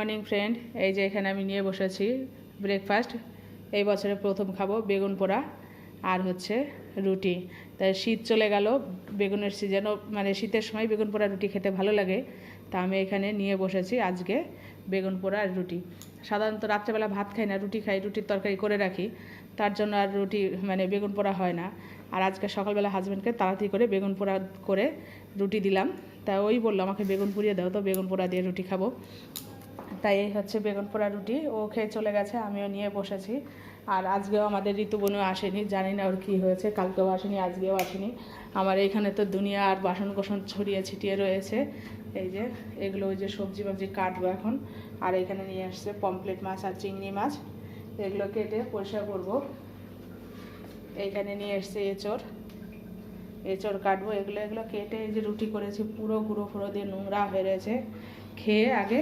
Morning friend এই যে এখানে আমি নিয়ে বসেছি ব্রেকফাস্ট এই বছরে প্রথম খাব বেগুন পোড়া আর হচ্ছে রুটি। তাই শীত চলে গেল, বেগুনের সিজনও মানে শীতের সময় বেগুন পোড়া, রুটি খেতে ভালো লাগে। তা আমি এখানে নিয়ে বসেছি আজকে বেগুন পোড়া আর রুটি। সাধারণত রাত্রেবেলা ভাত খাই না, রুটি খাই, রুটির তরকারি করে রাখি। তার জন্য আর রুটি মানে বেগুন পোড়া হয় না। আর আজকে সকালবেলা হাজব্যান্ডকে তাড়াতাড়ি করে বেগুন পোড়া করে রুটি দিলাম। তা ওই বলল, আমাকে বেগুন পুড়িয়ে দাও, তো বেগুন পোড়া দিয়ে রুটি খাব। তাই এই হচ্ছে বেগুন পোড়া রুটি, ও খেয়ে চলে গেছে, আমিও নিয়ে বসেছি। আর আজকেও আমাদের ঋতুবনু আসেনি, জানি না ওর কী হয়েছে, কালকেও আসেনি, আজকেও আসেনি। আমার এইখানে তো দুনিয়া আর বাসন কোসন ছড়িয়ে ছিটিয়ে রয়েছে। এই যে, এগুলো ওই যে সবজি বাবজি কাটবো এখন। আর এখানে নিয়ে আসছে পমপ্লেট মাছ আর চিংড়ি মাছ। এগুলো কেটে পরিষ্কার করব। এইখানে নিয়ে এসছে এঁচড়। এঁচড় কাটবো। এগুলো এগুলো কেটে এই যে রুটি করেছি, পুরো গুঁড়ো ফুড়ো দিয়ে নোংরা হয়ে রয়েছে। খেয়ে আগে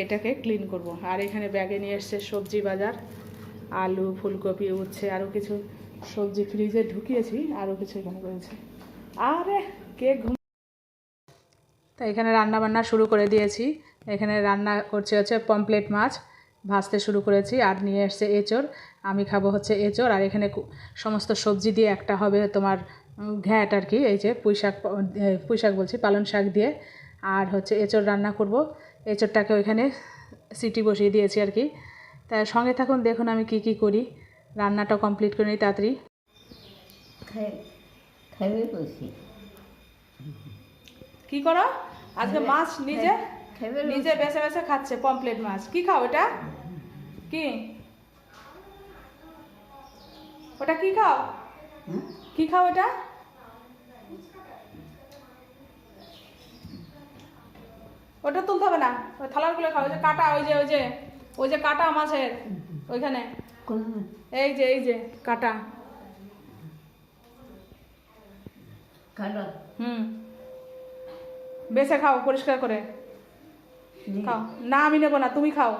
এটাকে ক্লিন করব। আর এখানে ব্যাগে নিয়ে এসছে সবজি বাজার, আলু, ফুলকপি, উচ্ছে আরও কিছু সবজি ফ্রিজে ঢুকিয়েছি আরও কিছু এখানে রয়েছে। আরে, কে ঘুম তা এখানে রান্না বান্না শুরু করে দিয়েছি। এখানে রান্না করছে হচ্ছে পমপ্লেট মাছ, ভাজতে শুরু করেছি, আর নিয়ে এসছে এঁচড়। আমি খাব হচ্ছে এঁচড়, আর এখানে সমস্ত সবজি দিয়ে একটা হবে তোমার ঘ্যাট আর কি, এই যে পুঁই শাক পুঁই শাক বলছি, পালং শাক দিয়ে। আর হচ্ছে এঁচড় রান্না করব। এঁচড়টাকে ওইখানে সিটি বসিয়ে দিয়েছি আর কি। তা সঙ্গে থাকুন দেখুন আমি কি কি করি। রান্নাটা কমপ্লিট করে নিই তাড়াতাড়ি। খাইবে বসি। কি করো? আজকে মাছ নিজে নিজে বেছে বেছে খাচ্ছে পমপ্লেট মাছ। কি খাও এটা কি? ওটা কি খাও? কি খাও এটা ওটা তুলতে হবে না। ওই থালারগুলো খাও ওই যে কাটা ওই যে ওই যে ওই যে কাটা মাছের ওইখানে। এই যে এই যে কাটা। হুম। বেছে খাও পরিষ্কার করে। খাও। না আমি নেব না তুমি খাও।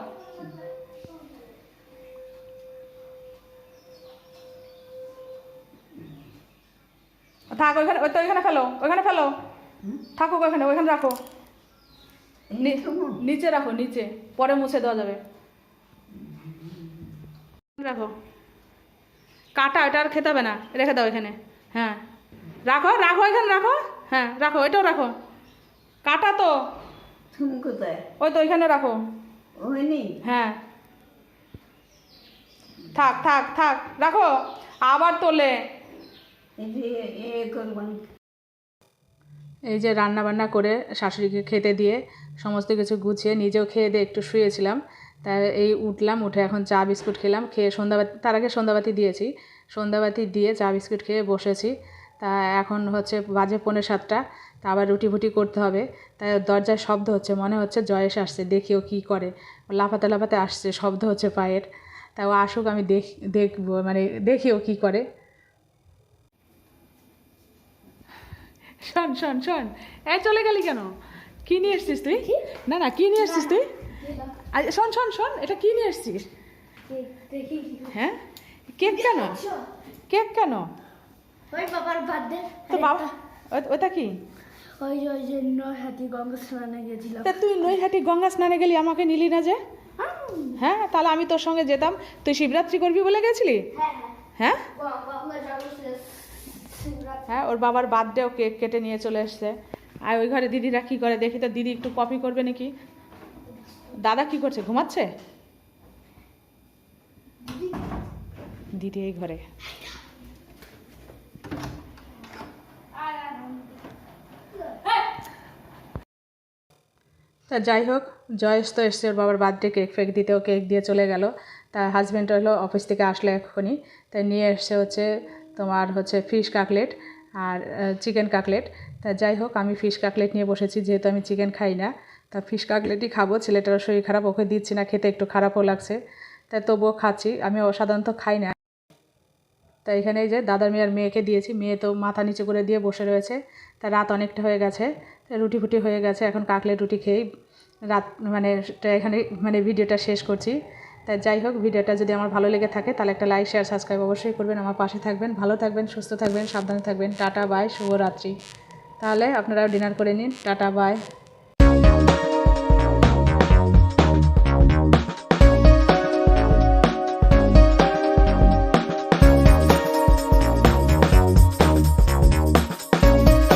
থাক ওইখানে ওই তো ওইখানে ফেলো ওইখানে ফেলো। থাকুক ওইখানে ওইখানে রাখো। নিচে রাখো নিচে। পরে মুছে দেওয়া যাবে। রাখো। কাটা এটা আর খেতে হবে না। রেখে দাও এখানে। হ্যাঁ। রাখো রাখো এখানে রাখো। হ্যাঁ রাখো এটাও রাখো। কাটা তো। ওই তো ওইখানে রাখো। হ্যাঁ। থাক থাক থাক রাখো। আবার তোলে। এই যে রান্না বান্না করে শাশুড়িকে খেতে দিয়ে সমস্ত কিছু গুছিয়ে নিজেও খেয়ে দিয়ে একটু শুয়েছিলাম। তা এই উঠলাম, উঠে এখন চা বিস্কুট খেলাম, খেয়ে সন্ধ্যাবাতি, তার আগে সন্ধ্যাবাতি দিয়েছি। সন্ধ্যাবাতি দিয়ে চা বিস্কুট খেয়ে বসেছি। তা এখন হচ্ছে বাজে পৌনে সাতটা, তা আবার রুটি ফুটি করতে হবে। তাই দরজায় শব্দ হচ্ছে, মনে হচ্ছে জয়েশ আসছে দেখিও কি করে। লাফাতে লাফাতে আসছে, শব্দ হচ্ছে পায়ের। তা ও আসুক, আমি দেখ, দেখব মানে দেখিও কি করে। শোন শোন শোন। এ চলে গেলি কেন? কি নিয়ে এসছিস তুই? না না কি নিয়ে এসছিস তুই? শোন শোন শোন এটা কি নিয়ে এসছিস? হ্যাঁ? কেক কেন? কেক কেন? ওই বাবার বার্থডে তো বাবা ওটা কি? ওই ওই যে নয় হাতি গঙ্গা স্নানে গেছিলাম তা তুই নৈহাটি গঙ্গা স্নানে গেলি আমাকে নিলি না যে? হ্যাঁ তাহলে আমি তোর সঙ্গে যেতাম। তুই শিবরাত্রি করবি বলে গেছিলি? হ্যাঁ হ্যাঁ। হ্যাঁ ওর বাবার বার্থডেও কেক কেটে নিয়ে চলে এসছে। আর ওই ঘরে দিদিরা কি করে? দেখি তো দিদি একটু কপি করবে নাকি? দাদা কি করছে? ঘুমাচ্ছে? দিদি এই ঘরে। তা যাই হোক, জয়েশ তো এসছে, ওর বাবার বার্থডে কেক ফেক দিতেও কেক দিয়ে চলে গেল। তার হাজব্যান্ড হলো অফিস থেকে আসলো এক্ষুনি। তাই নিয়ে এসছে হচ্ছে তোমার হচ্ছে ফিশ কাকলেট আর চিকেন কাকলেট। তা যাই হোক, আমি ফিশ কাকলেট নিয়ে বসেছি, যেহেতু আমি চিকেন খাই না। তা ফিশ কাকলেটই খাব, ছেলেটারও শরীর খারাপ, ওকে দিচ্ছি না, খেতে একটু খারাপও লাগছে। তাই তবুও খাচ্ছি, আমি ও সাধারণত খাই না। তা এখানে যে দাদার মেয়ের মেয়েকে দিয়েছি, মেয়ে তো মাথা নিচু করে দিয়ে বসে রয়েছে। তা রাত অনেকটা হয়ে গেছে রুটি ফুটি হয়ে গেছে, এখন কাকলেট রুটি খেয়েই রাত মানে এখানে মানে ভিডিওটা শেষ করছি। তা যাই হোক, ভিডিওটা যদি আমার ভালো লেগে থাকে, তাহলে একটা লাইক শেয়ার সাবস্ক্রাইব অবশ্যই করবেন আমার পাশে থাকবেন। ভালো থাকবেন, সুস্থ থাকবেন, সাবধানে থাকবেন। টাটা বাই শুভরাত্রি। তাহলে আপনারাও ডিনার করে নিন। Tata bye